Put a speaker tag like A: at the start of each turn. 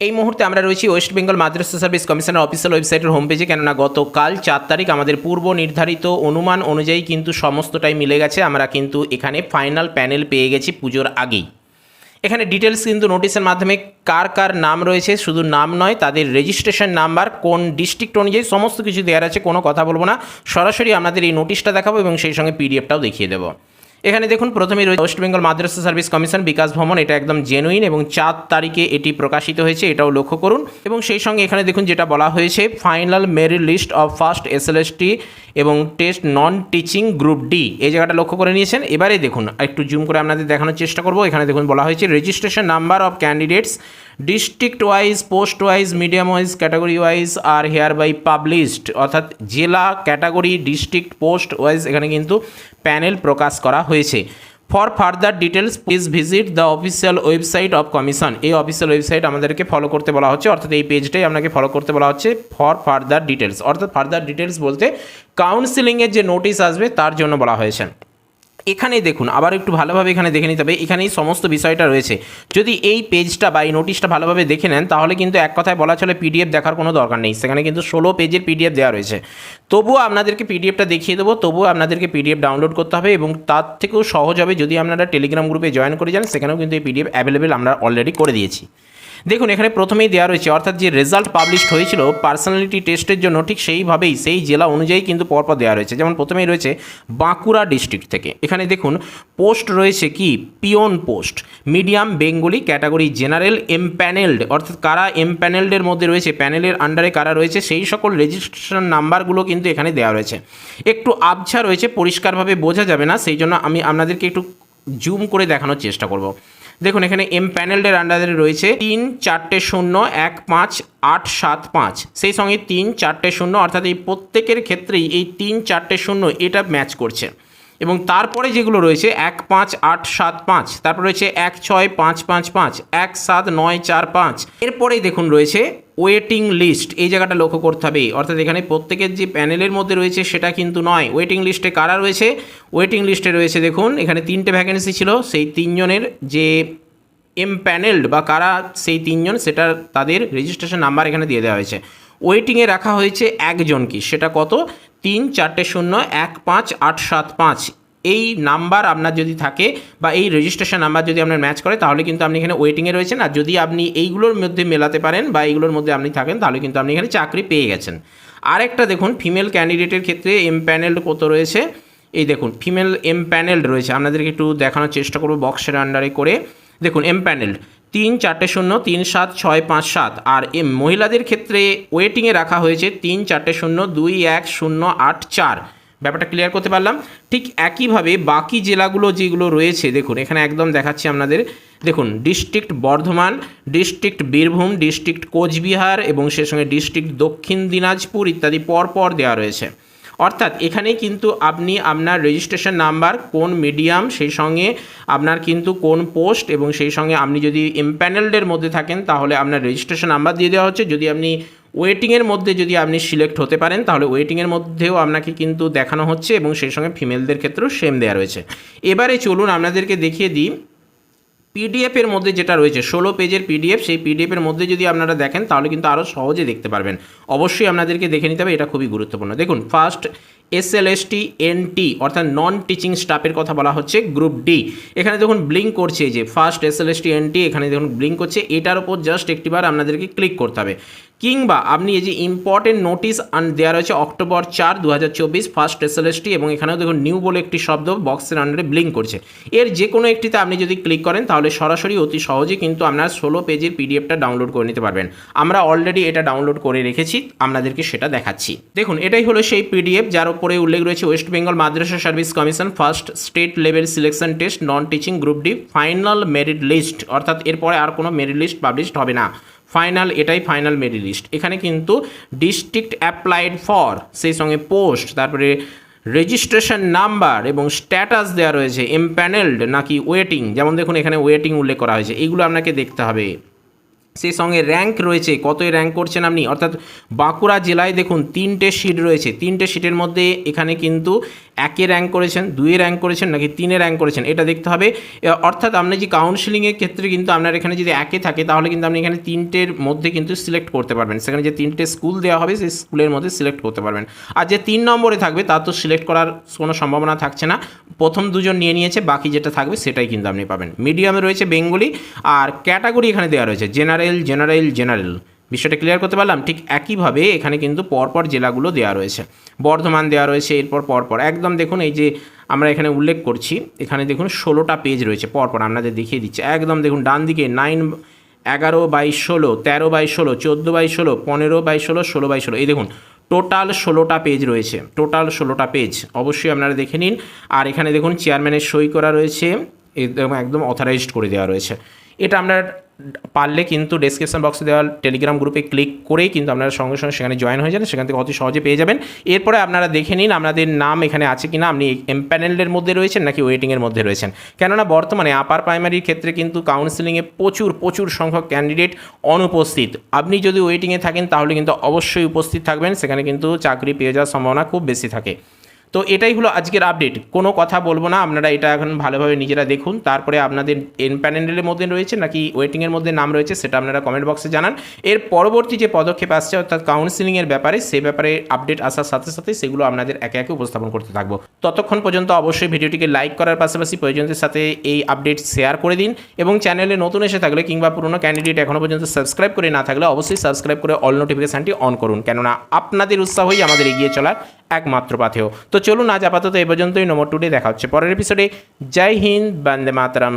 A: এই মুহূর্তে আমরা রয়েছি ওয়েস্ট বেঙ্গল মাদ্রাসা সার্ভিস কমিশনের অফিসিয়াল ওয়েবসাইটের হোম পেজে কেননা গতকাল চার তারিখ আমাদের পূর্ব নির্ধারিত অনুমান অনুযায়ী কিন্তু সমস্তটাই মিলে গেছে। আমরা কিন্তু এখানে ফাইনাল প্যানেল পেয়ে গেছি পুজোর আগেই। এখানে ডিটেলস কিন্তু নোটিশের মাধ্যমে কার কার নাম রয়েছে, শুধু নাম নয়, তাদের রেজিস্ট্রেশন নাম্বার কোন ডিস্ট্রিক্ট অনুযায়ী সমস্ত কিছু দেওয়ার আছে, কোনো কথা বলব না। সরাসরি আপনাদের এই নোটিশটা দেখাবো এবং সেই সঙ্গে পিডিএফটাও দেখিয়ে দেবো। এখানে দেখুন প্রথমে রয়েছে ওয়েস্ট বেঙ্গল মাদ্রাসা সার্ভিস কমিশন বিকাশ ভবন। এটা একদম জেনুইন এবং চার তারিখে এটি প্রকাশিত হয়েছে, এটাও লক্ষ্য করুন। এবং সেই সঙ্গে এখানে দেখুন, যেটা বলা হয়েছে final merit list of first SLST এবং test non teaching group D এই জায়গাটা লক্ষ্য করে নিয়েছেন। এবারে দেখুন, একটু জুম করে আপনাদের দেখানোর চেষ্টা করব। এখানে দেখুন বলা হয়েছে registration number of candidates district wise post wise medium wise category wise are hereby published অর্থাৎ জেলা ক্যাটাগরি ডিস্ট্রিক্ট পোস্ট ওয়াইজ এখানে কিন্তু প্যানেল প্রকাশ করা হয়েছে। For further details please visit the official website of commission এই অফিসিয়াল ওয়েবসাইট আমাদেরকে follow করতে বলা হচ্ছে। অর্থাৎ এই পেজটাই আপনাকে ফলো করতে বলা হচ্ছে ফর ফার্দার ডিটেলস অর্থাৎ ফার্দার ডিটেলস বলতে কাউন্সিলিংয়ের যে নোটিশ আসবে, তার জন্য বলা হয়েছে। এখানেই দেখুন, আবার একটু ভালোভাবে এখানে দেখে নিতে হবে, এখানেই সমস্ত বিষয়টা রয়েছে। যদি এই পেজটা বা এই নোটিশটা ভালোভাবে দেখে নেন, তাহলে কিন্তু এক কথায় বলা চলে পিডিএফ দেখার কোনো দরকার নেই। সেখানে কিন্তু ষোলো পেজের পিডিএফ দেওয়া রয়েছে। তবুও আপনাদেরকে পিডিএফটা দেখিয়ে দেবো, তবুও আপনাদেরকে পিডিএফ ডাউনলোড করতে হবে এবং তার থেকেও সহজ হবে যদি আপনারা টেলিগ্রাম গ্রুপে জয়েন করে যান, সেখানেও কিন্তু এই পিডিএফ অ্যাভেলেবেল আমরা অলরেডি করে দিয়েছি। দেখুন, এখানে প্রথমেই দেওয়া রয়েছে, অর্থাৎ যে রেজাল্ট পাবলিশড হয়েছিল পার্সোনালিটি টেস্টের জন্য ঠিক সেইভাবেই সেই জেলা অনুযায়ী কিন্তু পরপর দেওয়া রয়েছে। যেমন প্রথমেই রয়েছে, বাঁকুড়া ডিস্ট্রিক্ট থেকে। এখানে দেখুন পোস্ট রয়েছে কি? Peon post medium Bengali category general empanelled অর্থাৎ কারা এমপ্যানেলডের মধ্যে রয়েছে প্যানেলের আন্ডারে কারা রয়েছে, সেই সকল রেজিস্ট্রেশন নাম্বারগুলো কিন্তু এখানে দেওয়া রয়েছে। একটু আবছা রয়েছে, পরিষ্কারভাবে বোঝা যাবে না, সেই জন্য আমি আপনাদেরকে একটু জুম করে দেখানোর চেষ্টা করব। দেখুন, এখানে এম প্যানেলের আন্ডারে রয়েছে। তিন, চারটে, শূন্য, এক, পাঁচ, আট, সাত, পাঁচ। সেই সঙ্গে তিন, চারটে, শূন্য, অর্থাৎ এই প্রত্যেকের ক্ষেত্রেই এই তিন, চারটে, শূন্য এটা ম্যাচ করছে। এবং তারপরে যেগুলো রয়েছে, এক পাঁচ আট সাত পাঁচ, তারপর রয়েছে এক ছয় পাঁচ পাঁচ পাঁচ, এক সাত নয় চার পাঁচ। এরপরেই দেখুন রয়েছে ওয়েটিং লিস্ট এই জায়গাটা লক্ষ্য করতে হবে। অর্থাৎ এখানে প্রত্যেকের যে প্যানেলের মধ্যে রয়েছে সেটা কিন্তু নয়। ওয়েটিং লিস্টে কারা রয়েছে? ওয়েটিং লিস্টে রয়েছে দেখুন, এখানে তিনটে ভ্যাকেন্সি ছিল। সেই তিনজনের যে এম প্যানেলড বা কারা সেই তিনজন, সেটা তাদের রেজিস্ট্রেশন নাম্বার এখানে দিয়ে দেওয়া হয়েছে। ওয়েটিংয়ে রাখা হয়েছে একজন কি? সেটা কত? তিন চারটে শূন্য এক পাঁচ আট সাত পাঁচ। এই নাম্বার আপনার যদি থাকে বা এই রেজিস্ট্রেশন নাম্বার যদি আপনার ম্যাচ করে, তাহলে কিন্তু আপনি এখানে ওয়েটিংয়ে রয়েছেন। আর যদি আপনি এইগুলোর মধ্যে মেলাতে পারেন বা এইগুলোর মধ্যে আপনি থাকেন, তাহলে কিন্তু আপনি এখানে চাকরি পেয়ে গেছেন। আরেকটা দেখুন ফিমেল ক্যান্ডিডেটের ক্ষেত্রে এম প্যানেলড কত রয়েছে? এই দেখুন ফিমেল এম প্যানেলড রয়েছে। আপনাদেরকে একটু দেখানোর চেষ্টা করব বক্সের আন্ডারে করে। দেখুন এম প্যানেলড তিন চারটে শূন্য তিন সাত ছয় পাঁচ সাত। আর এ মহিলাদের ক্ষেত্রে ওয়েটিংয়ে রাখা হয়েছে তিন চারটে শূন্য দুই এক শূন্য আট চার। ব্যাপারটা ক্লিয়ার করতে পারলাম? ঠিক একইভাবে বাকি জেলাগুলো যেগুলো রয়েছে, দেখুন, এখানে একদম দেখাচ্ছি আপনাদের। দেখুন, district Bardhaman, district Birbhum, district Cooch Behar এবং সে সঙ্গে ডিস্ট্রিক্ট দক্ষিণ দিনাজপুর ইত্যাদি পরপর দেওয়া রয়েছে। অর্থাৎ এখানে কিন্তু আপনি আপনার রেজিস্ট্রেশন নাম্বার কোন মিডিয়াম সেই সঙ্গে আপনার কিন্তু কোন পোস্ট এবং সেই সঙ্গে আপনি যদি এমপ্যানেলডের মধ্যে থাকেন, তাহলে আপনার রেজিস্ট্রেশন নাম্বার দিয়ে দেওয়া হচ্ছে। যদি আপনি ওয়েটিংয়ের মধ্যে যদি আপনি সিলেক্ট হতে পারেন, তাহলে ওয়েটিংয়ের মধ্যেও আপনাকে কিন্তু দেখানো হচ্ছে এবং সেই সঙ্গে ফিমেলদের ক্ষেত্রেও সেম দেওয়া রয়েছে। এবারে চলুন আপনাদেরকে দেখিয়ে দিই পিডিএফের মধ্যে যেটা রয়েছে, ষোলো পেজের পিডিএফ সেই পিডিএফের মধ্যে যদি আপনারা দেখেন, তাহলে কিন্তু আরও সহজে দেখতে পারবেন। অবশ্যই আপনাদেরকে দেখে নিতে হবে, এটা খুবই গুরুত্বপূর্ণ। দেখুন ফার্স্ট এসএলএসটি এনটি অর্থাৎ নন টিচিং স্টাফের কথা বলা হচ্ছে গ্রুপ ডি এখানে দেখুন ব্লিঙ্ক করছে যে first SLST L S T N T এখানে দেখুন ব্লিঙ্ক করছে। এটার ওপর জাস্ট একটিবার আপনাদেরকে ক্লিক করতে হবে। কিংবা আপনি এই যে ইম্পর্টেন্ট নোটিস আন দেওয়া রয়েছে অক্টোবর চার দু হাজার চব্বিশ ফার্স্ট এস এল এবং এখানেও দেখুন নিউ বলে একটি শব্দ বক্সের আন্ডারে ব্লিঙ্ক করছে। এর যে কোনো একটিতে আপনি যদি ক্লিক করেন, তাহলে সরাসরি অতি সহজে কিন্তু আপনার ষোলো পেজের পিডিএফটা ডাউনলোড করে নিতে পারবেন। আমরা অলরেডি এটা ডাউনলোড করে রেখেছি, আপনাদেরকে সেটা দেখাচ্ছি। দেখুন, এটাই হলো সেই পিডিএফ যার উপরে উল্লেখ রয়েছে ওয়েস্ট বেঙ্গল মাদ্রাসা service commission first state level selection test non teaching group D final merit list অর্থাৎ এরপরে আর কোনো মেরিট লিস্ট পাবলিশড হবে না। ফাইনাল এটাই ফাইনাল মেরিট লিস্ট এখানে কিন্তু ডিস্ট্রিক্ট অ্যাপ্লাইড ফর সেই সঙ্গে পোস্ট তারপরে রেজিস্ট্রেশন নাম্বার এবং স্ট্যাটাস দেওয়া রয়েছে এমপ্যানেলড নাকি ওয়েটিং যেমন দেখুন এখানে ওয়েটিং উল্লেখ করা হয়েছে এইগুলো আপনাকে দেখতে হবে। সেই সঙ্গে র্যাঙ্ক রয়েছে, কতই র্যাঙ্ক করছেন আপনি? অর্থাৎ বাঁকুড়া জেলায় দেখুন তিনটে সিট রয়েছে, তিনটে সিটের মধ্যে এখানে কিন্তু একে র্যাঙ্ক করেছেন দুয়ে র্যাঙ্ক করেছেন নাকি তিনে র্যাঙ্ক করেছেন, এটা দেখতে হবে। অর্থাৎ আপনি যে কাউন্সিলিংয়ের ক্ষেত্রে কিন্তু আপনার এখানে যদি একে থাকে, তাহলে কিন্তু আপনি এখানে তিনটের মধ্যে কিন্তু সিলেক্ট করতে পারবেন। সেখানে যে তিনটে স্কুল দেওয়া হবে, সেই স্কুলের মধ্যে সিলেক্ট করতে পারবেন। আর যে তিন নম্বরে থাকবে তার তো সিলেক্ট করার কোনো সম্ভাবনা থাকছে না। প্রথম দুজন নিয়ে নিয়েছে, বাকি যেটা থাকবে, সেটাই কিন্তু আপনি পাবেন। মিডিয়ামে রয়েছে বেঙ্গলি আর ক্যাটাগরি এখানে দেওয়া রয়েছে জেনারেল জেনারেল জেনারেল বিষয়টা ক্লিয়ার করতে পারলাম? ঠিক একইভাবে এখানে কিন্তু পরপর জেলাগুলো দেওয়া রয়েছে। বর্ধমান দেওয়া রয়েছে, এরপর পরপর। একদম দেখুন, এই যে আমরা এখানে উল্লেখ করছি, এখানে দেখুন ষোলোটা পেজ রয়েছে পরপর, আপনাদের দেখিয়ে দিচ্ছে। একদম দেখুন, ডান দিকে নাইন এগারো বাই ষোলো, তেরো বাই ষোলো, চোদ্দ বাই ষোলো, পনেরো বাই ষোলো ষোলো বাই ষোলো। এই দেখুন টোটাল ষোলোটা পেজ রয়েছে। টোটাল ষোলোটা পেজ অবশ্যই আপনারা দেখে নিন। আর এখানে দেখুন চেয়ারম্যানের সই করা রয়েছে। একদম একদম অথরাইজড করে দেওয়া রয়েছে। এটা আমরা পারলে কিন্তু ডেসক্রিপশন বক্সে দেওয়া টেলিগ্রাম গ্রুপে ক্লিক করেই কিন্তু আপনারা সঙ্গে সঙ্গে সেখানে জয়েন হয়ে যান সেখান থেকে অতি সহজে পেয়ে যাবেন। এরপরে আপনারা দেখে নিন আপনাদের নাম এখানে আছে কিনা, আপনি এমপ্যানেলের মধ্যে রয়েছেন নাকি ওয়েটিংয়ের মধ্যে রয়েছেন। কেননা বর্তমানে আপার প্রাইমারির ক্ষেত্রে কিন্তু কাউন্সিলিংয়ে প্রচুর প্রচুর সংখ্যক ক্যান্ডিডেট অনুপস্থিত। আপনি যদি ওয়েটিংয়ে থাকেন তাহলে কিন্তু অবশ্যই উপস্থিত থাকবেন, সেখানে কিন্তু চাকরি পেয়ে যাওয়ার সম্ভাবনা খুব বেশি থাকে। তো এটাই হলো আজকের আপডেট কোনো কথা বলব না, আপনারা এটা এখন ভালোভাবে নিজেরা দেখুন। তারপরে আপনাদের এন প্যানেলের মধ্যে রয়েছে নাকি ওয়েটিংয়ের মধ্যে নাম রয়েছে সেটা আপনারা কমেন্ট বক্সে জানান। এর পরবর্তী যে পদক্ষেপ আসছে অর্থাৎ কাউন্সিলিংয়ের ব্যাপারে, সে ব্যাপারে আপডেট আসার সাথে সাথে সেগুলো আপনাদের একে একে উপস্থাপন করতে থাকব। ততক্ষণ পর্যন্ত অবশ্যই ভিডিওটিকে লাইক করার পাশাপাশি প্রয়োজনদের সাথে এই আপডেট শেয়ার করে দিন এবং চ্যানেলে নতুন এসে থাকলে কিংবা পুরনো ক্যান্ডিডেট এখনও পর্যন্ত সাবস্ক্রাইব করে না থাকলে অবশ্যই সাবস্ক্রাইব করে অল নোটিফিকেশানটি অন করুন। কেননা আপনাদের উৎসাহই আমাদের এগিয়ে চলার একমাত্র পাথেয়। তো চলুন, আজ আপাতত এ পর্যন্তই। নম্বর টুডে দেখা হচ্ছে পরের এপিসোডে জয় হিন্দ, বন্দে মাতরম।